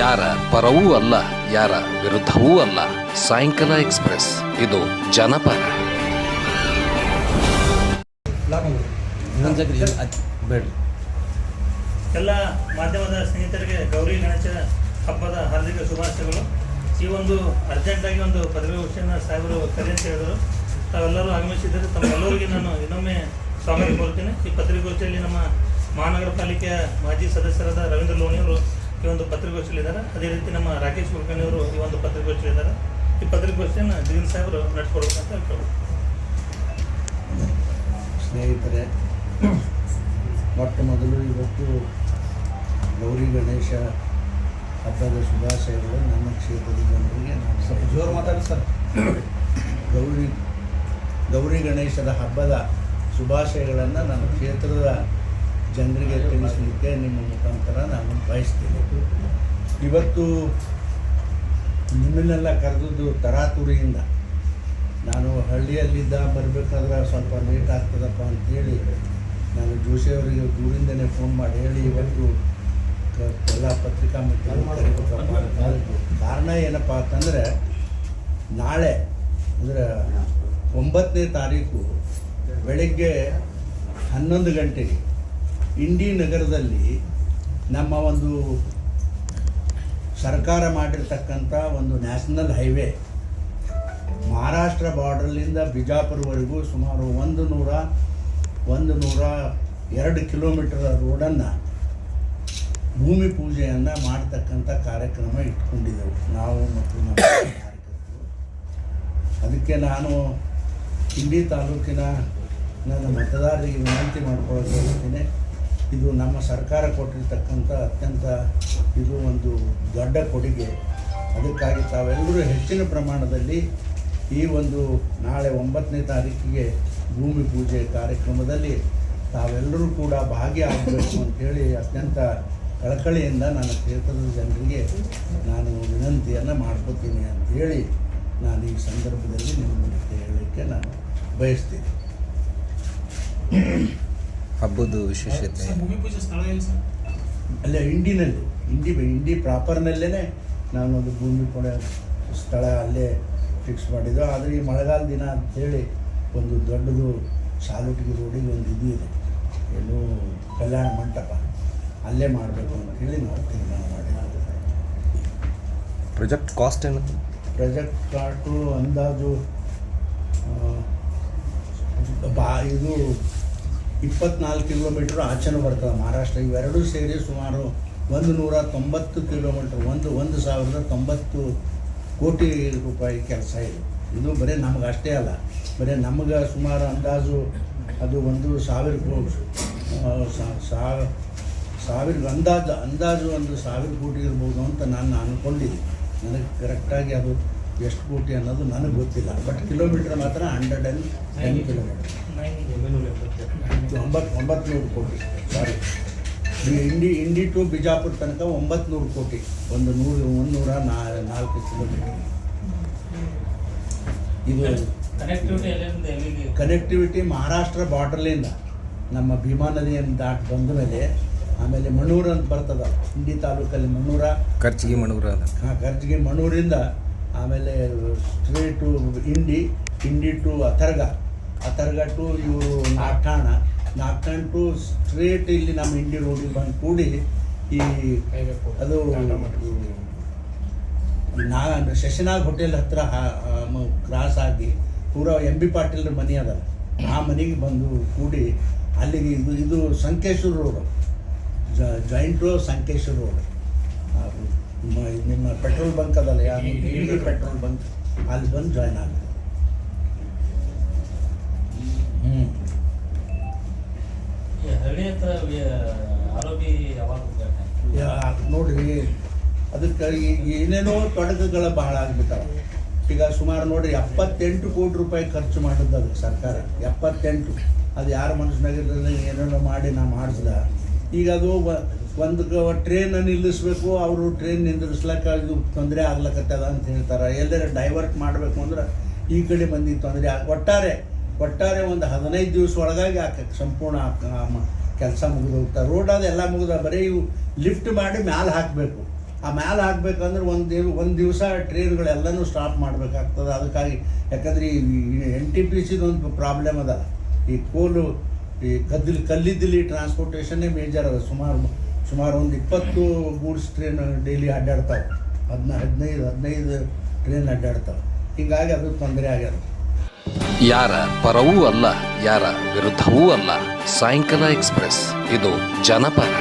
ಯಾರ ಪರವೂ ಅಲ್ಲ, ಯಾರ ವಿರುದ್ಧವೂ ಅಲ್ಲ. ಸಾಯಂಕಾಲ ಎಕ್ಸ್ಪ್ರೆಸ್, ಇದು ಜನಪರ. ಎಲ್ಲ ಮಾಧ್ಯಮದ ಸ್ನೇಹಿತರಿಗೆ ಗೌರಿ ಗಣೇಶ ಹಬ್ಬದ ಹಾರ್ದಿಕ ಶುಭಾಶಯಗಳು. ಈ ಒಂದು ಅರ್ಜೆಂಟಾಗಿ ಒಂದು ಪದವಿಗೋಷ್ಠಿಯನ್ನು ಸಾಹೇಬರು ಕರೆ ಅಂತ ಹೇಳಿದರು. ತಾವೆಲ್ಲರೂ ಆಗಮಿಸಿದ್ದಾರೆ, ತಮ್ಮೆಲ್ಲರಿಗೆ ನಾನು ಇನ್ನೊಮ್ಮೆ ಸ್ವಾಗತ ಕೋರ್ತೀನಿ ಈ ಪತ್ರಿಕೋಷ್ಠಿಯಲ್ಲಿ ನಮ್ಮ ಮಹಾನಗರ ಪಾಲಿಕೆಯ ಮಾಜಿ ಸದಸ್ಯರಾದ ರವೀಂದ್ರ ಲೋಣಿಯವರು ಈ ಒಂದು ಪತ್ರಿಕೋಷ್ಠಿಯಲ್ಲಿದ್ದಾರೆ. ಅದೇ ರೀತಿ ನಮ್ಮ ರಾಕೇಶ್ ಕುಲಕರ್ಣಿ ಅವರು ಈ ಒಂದು ಪತ್ರಿಕೋಷ್ಠಿಯಲ್ಲಿದ್ದಾರೆ. ಈ ಪತ್ರಿಕೋಷ್ಠಿಯನ್ನು ಜಗನ್ ಸಾಹೇಬರು ನಡ್ಕೊಡ್ಬೇಕಂತ ಹೇಳ್ಕೊಳ್ಬೇಕು. ಸ್ನೇಹಿತರೆ ಮೊಟ್ಟ ಮೊದಲು ಇವತ್ತು ಗೌರಿ ಗಣೇಶ ಹಬ್ಬದ ಶುಭಾಶಯಗಳು. ನಮ್ಮ ಕ್ಷೇತ್ರದ ಜನರಿಗೆ ನಾನು ಸ್ವಲ್ಪ ಜೋರು ಮಾತಾಡಿ ಸರ್. ಗೌರಿ ಗೌರಿ ಗಣೇಶದ ಹಬ್ಬದ ಶುಭಾಶಯಗಳನ್ನು ನಮ್ಮ ಕ್ಷೇತ್ರದ ಜನರಿಗೆ ತಿಳಿಸಲಿಕ್ಕೆ ನಿಮ್ಮ ಮುಖಾಂತರ ನಾನು ಬಯಸ್ತೀನಿ. ಇವತ್ತು ನಿಮ್ಮನ್ನೆಲ್ಲ ಕರೆದದ್ದು ತರಾತುರಿಯಿಂದ. ನಾನು ಹಳ್ಳಿಯಲ್ಲಿದ್ದ ಬರಬೇಕಾದ್ರೆ ಸ್ವಲ್ಪ ಲೇಟ್ ಆಗ್ತದಪ್ಪ ಅಂತೇಳಿ ನಾನು ಜೋಶಿಯವರಿಗೆ ದೂರಿಂದನೇ ಫೋನ್ ಮಾಡಿ ಹೇಳಿ ಇವತ್ತು ಎಲ್ಲ ಪತ್ರಿಕಾ ಕಾರಣ ಏನಪ್ಪ ಅಂತಂದರೆ ನಾಳೆ ಅಂದರೆ ಒಂಬತ್ತನೇ ತಾರೀಕು ಬೆಳಗ್ಗೆ ಹನ್ನೊಂದು ಗಂಟೆಗೆ ಇಂಡಿ ನಗರದಲ್ಲಿ ನಮ್ಮ ಒಂದು ಸರ್ಕಾರ ಮಾಡಿರ್ತಕ್ಕಂಥ ಒಂದು ನ್ಯಾಷನಲ್ ಹೈವೇ ಮಹಾರಾಷ್ಟ್ರ ಬಾರ್ಡರ್ಲಿಂದ ಬಿಜಾಪುರವರೆಗೂ ಸುಮಾರು ಒಂದು ನೂರ ಒಂದು ನೂರ ಎರಡು ಕಿಲೋಮೀಟರ್ ರೋಡನ್ನು ಭೂಮಿ ಪೂಜೆಯನ್ನು ಮಾಡ್ತಕ್ಕಂಥ ಕಾರ್ಯಕ್ರಮ ಇಟ್ಕೊಂಡಿದ್ದೆವು. ನಾವು ಮತ್ತು ನಮ್ಮ ಅದಕ್ಕೆ ನಾನು ಇಂಡಿ ತಾಲೂಕಿನ ನನ್ನ ಮತದಾರರಿಗೆ ವಿನಂತಿ ಮಾಡ್ಕೊಳ್ಳೋಕೆ ಹೇಳ್ತೀನಿ. ಇದು ನಮ್ಮ ಸರ್ಕಾರ ಕೊಟ್ಟಿರ್ತಕ್ಕಂಥ ಅತ್ಯಂತ ಇದು ಒಂದು ದೊಡ್ಡ ಕೊಡುಗೆ. ಅದಕ್ಕಾಗಿ ತಾವೆಲ್ಲರೂ ಹೆಚ್ಚಿನ ಪ್ರಮಾಣದಲ್ಲಿ ಈ ಒಂದು ನಾಳೆ ಒಂಬತ್ತನೇ ತಾರೀಕಿಗೆ ಭೂಮಿ ಪೂಜೆ ಕಾರ್ಯಕ್ರಮದಲ್ಲಿ ತಾವೆಲ್ಲರೂ ಕೂಡ ಭಾಗಿಯಾಗಬೇಕು ಅಂತೇಳಿ ಅತ್ಯಂತ ಕಳಕಳಿಯಿಂದ ನನ್ನ ಕ್ಷೇತ್ರದ ಜನರಿಗೆ ನಾನು ವಿನಂತಿಯನ್ನು ಮಾಡ್ಕೋತೀನಿ ಅಂತೇಳಿ ನಾನು ಈ ಸಂದರ್ಭದಲ್ಲಿ ನಿಮ್ಮ ಮುಂದೆ ಹೇಳಲಿಕ್ಕೆ ನಾನು ಬಯಸ್ತೀನಿ. ಹಬ್ಬದ ವಿಶೇಷತೆ. ಭೂಮಿ ಪೂಜೆ ಸ್ಥಳ ಎಲ್ಲಿ ಸರ್? ಅಲ್ಲೇ ಇಂಡಿನಲ್ಲಿ ಇಂಡಿ ಇಂಡಿ ಪ್ರಾಪರ್ನಲ್ಲೇ ನಾನು ಒಂದು ಭೂಮಿ ಪೂಜೆ ಸ್ಥಳ ಅಲ್ಲೇ ಫಿಕ್ಸ್ ಮಾಡಿದ್ದು. ಆದರೆ ಈ ಮಳೆಗಾಲ ದಿನ ಅಂತೇಳಿ ಒಂದು ದೊಡ್ಡದು ಸಾಲುಟಿಗೆ ರೋಡಿಗೆ ಒಂದು ಇದು ಇದೆ. ಏನು ಕಲ್ಯಾಣ ಮಂಟಪ. ಅಲ್ಲೇ ಮಾಡಬೇಕು ಅಂತ ಹೇಳಿ ನಾವು ತೀರ್ಮಾನ ಮಾಡಿದ್ದೀವಿ ಪ್ರಾಜೆಕ್ಟ್ ಕಾಸ್ಟ್ ಏನು ಪ್ರಾಜೆಕ್ಟ್ ಕಾಟು ಅಂದಾಜು ಬಾ ಇದು ಇಪ್ಪತ್ನಾಲ್ಕು ಕಿಲೋಮೀಟ್ರ್ ಆಚೆನೂ ಬರ್ತದೆ. ಮಹಾರಾಷ್ಟ್ರ ಇವೆರಡೂ ಸೇರಿ ಸುಮಾರು ಒಂದು ನೂರ ತೊಂಬತ್ತು ಕಿಲೋಮೀಟ್ರ್ ಒಂದು ಒಂದು ಸಾವಿರದ ತೊಂಬತ್ತು ಕೋಟಿ ರೂಪಾಯಿ ಕೆಲಸ ಇದೆ. ಇದು ಬರೀ ನಮ್ಗೆ ಅಷ್ಟೇ ಅಲ್ಲ ಬರೀ ನಮ್ಗೆ ಸುಮಾರು ಅಂದಾಜು ಅದು ಒಂದು ಸಾವಿರ ಕೋ- ಆ, ಸಾ- ಸಾ- ಸಾವಿರ ಅಂದಾಜು ಅಂದಾಜು ಒಂದು ಸಾವಿರ ಕೋಟಿ ಇರ್ಬೋದು ಅಂತ ನಾನು ಅಂದ್ಕೊಂಡಿದ್ದೀನಿ ನನಗೆ ಕರೆಕ್ಟಾಗಿ ಅದು ಎಷ್ಟು ಕೋಟಿ ಅನ್ನೋದು ನನಗೆ ಗೊತ್ತಿಲ್ಲ. ಬಟ್ ಕಿಲೋಮೀಟ್ರ್ ಮಾತ್ರ ಹಂಡ್ರೆಡ್ ಆ್ಯಂಡ್ ಟೆನ್ ಕಿಲೋಮೀಟರ್ ಒಂಬತ್ತು ಒಂಬತ್ತು ಕೋಟಿ. ಸಾರಿ ಇಂಡಿ ಇಂಡಿ ಟು ಬಿಜಾಪುರ ತನಕ ಒಂಬತ್ತು ನೂರು ಕೋಟಿ. ಒಂದು ನೂರು ಒಂದೂರ ನಾ ನಾಲ್ಕು ಕಿಲೋಮೀಟರ್ ಇದು ಕನೆಕ್ಟಿವಿಟಿ ಎಲ್ಲಿಂದ ಎಲ್ಲಿಗೆ ಕನೆಕ್ಟಿವಿಟಿ ಮಹಾರಾಷ್ಟ್ರ ಬಾರ್ಡರ್ಲಿಂದ ನಮ್ಮ ಭೀಮಾ ನದಿಯನ್ನು ದಾಟಿ ಬಂದ ಮೇಲೆ ಆಮೇಲೆ ಮಣ್ಣೂರು ಅಂತ ಬರ್ತದ. ಇಂಡಿ ತಾಲೂಕಲ್ಲಿ ಮಣ್ಣೂರ. ಖರ್ಚಿಗೆ ಮಣೂರ ಅದ ಹಾಂ ಖರ್ಚಿಗೆ ಮಣ್ಣೂರಿಂದ ಆಮೇಲೆ straight to Indi Indi to Atharga. Atharga to ಇವರು ನಾಗ್ಠಾಣ ನಾಗ್ಠಾಣ ಟು ಸ್ಟ್ರೇಟ್ ಇಲ್ಲಿ ನಮ್ಮ ಇಂಡಿ ರೋಡಿಗೆ ಬಂದು ಕೂಡಿ ಈ ಅದು ನಾ ಶಶಿನಾಗ್ ಹೋಟೆಲ್ ಹತ್ರ ಕ್ರಾಸ್ ಆಗಿ ಪೂರ ಎಂ ಬಿ ಪಾಟೀಲ್ರ ಮನೆ ಅದ. ಆ ಮನೆಗೆ ಬಂದು ಕೂಡಿ ಅಲ್ಲಿಗೆ ಇದು ಇದು Sankeshwar road joint Sankeshwar road ನಿಮ್ಮ ಪೆಟ್ರೋಲ್ ಬಂಕ್ ಅದಲ್ಲ ಯಾವ ಪೆಟ್ರೋಲ್ ಬಂಕ್ ಅಲ್ಲಿ ಬಂದು ಜಾಯ್ನ್ ಆಗ ಹ್ಞೂ ನೋಡ್ರಿ ಅದಕ್ಕೆ ಈಗ ಏನೇನೋ ತೊಡಕುಗಳು ಬಹಳ ಆಗ್ಬಿಟ್ಟಾವ. ಈಗ ಸುಮಾರು ನೋಡ್ರಿ ಎಪ್ಪತ್ತೆಂಟು ಕೋಟಿ ರೂಪಾಯಿ ಖರ್ಚು ಮಾಡಿದ್ದು ಅದಕ್ಕೆ ಸರ್ಕಾರ. ಎಪ್ಪತ್ತೆಂಟು. ಅದು ಯಾರ ಮನಸ್ಸಿನಾಗಿದ್ರೆ ಏನೇನೋ ಮಾಡಿ ನಾ ಮಾಡಿಸ್ದ. ಈಗ ಅದು ಒಂದು ಟ್ರೈನ್ ನಿಲ್ಲಿಸ್ಬೇಕು, ಅವರು ಟ್ರೈನ್ ನಿಂದಿರ್ಸ್ಲಕ್ಕ ಇದು ತೊಂದರೆ ಆಗ್ಲಕ್ಕತ್ತದ ಅಂತ ಹೇಳ್ತಾರೆ. ಎಲ್ಲರ ಡೈವರ್ಟ್ ಮಾಡಬೇಕು ಅಂದ್ರೆ ಈ ಕಡೆ ಬಂದಿದ್ದು ತೊಂದರೆ ಒಟ್ಟಾರೆ ಒಟ್ಟಾರೆ ಒಂದು ಹದಿನೈದು ದಿವಸ ಒಳಗಾಗಿ ಆ ಸಂಪೂರ್ಣ ಕೆಲಸ ಮುಗಿದು ಹೋಗ್ತಾರೆ ರೋಡ್ ಅದು ಎಲ್ಲ ಮುಗಿದ ಬರೀ ಇವು ಲಿಫ್ಟ್ ಮಾಡಿ ಮ್ಯಾಲೆ ಹಾಕಬೇಕು. ಆ ಮ್ಯಾಲೆ ಹಾಕಬೇಕಂದ್ರೆ ಒಂದು ದಿವ್ ಒಂದು ದಿವಸ ಟ್ರೈನ್ಗಳೆಲ್ಲನೂ ಸ್ಟಾಪ್ ಮಾಡಬೇಕಾಗ್ತದೆ. ಅದಕ್ಕಾಗಿ ಯಾಕಂದ್ರೆ ಈ ಎನ್ ಟಿ ಪಿ ಸಿದೊಂದು ಪ್ರಾಬ್ಲಮ್ ಅದ. ಈ ಕೋಲು ಈ ಕದ್ದಿಲ್ ಕಲ್ಲಿದ್ದಿಲಿ ಟ್ರಾನ್ಸ್ಪೋರ್ಟೇಷನ್ನೇ ಮೇಜರ್ ಅದ. ಸುಮಾರು ಸುಮಾರು ಒಂದು ಇಪ್ಪತ್ತು ಗೂಡ್ಸ್ ಟ್ರೈನ್ ಡೈಲಿ ಅಡ್ಡಾಡ್ತಾವೆ. ಹದಿನ ಹದಿನೈದು ಹದಿನೈದು ಟ್ರೈನ್ ಅಡ್ಡಾಡ್ತಾವೆ. ಹೀಗಾಗಿ ಅದು ತೊಂದರೆ ಆಗ್ಯದ. ಯಾರ ಪರವೂ ಅಲ್ಲ, ಯಾರ ವಿರುದ್ಧವೂ ಅಲ್ಲ. ಸಾಯಂಕಾಲ ಎಕ್ಸ್ಪ್ರೆಸ್. ಇದು ಜನಪರ.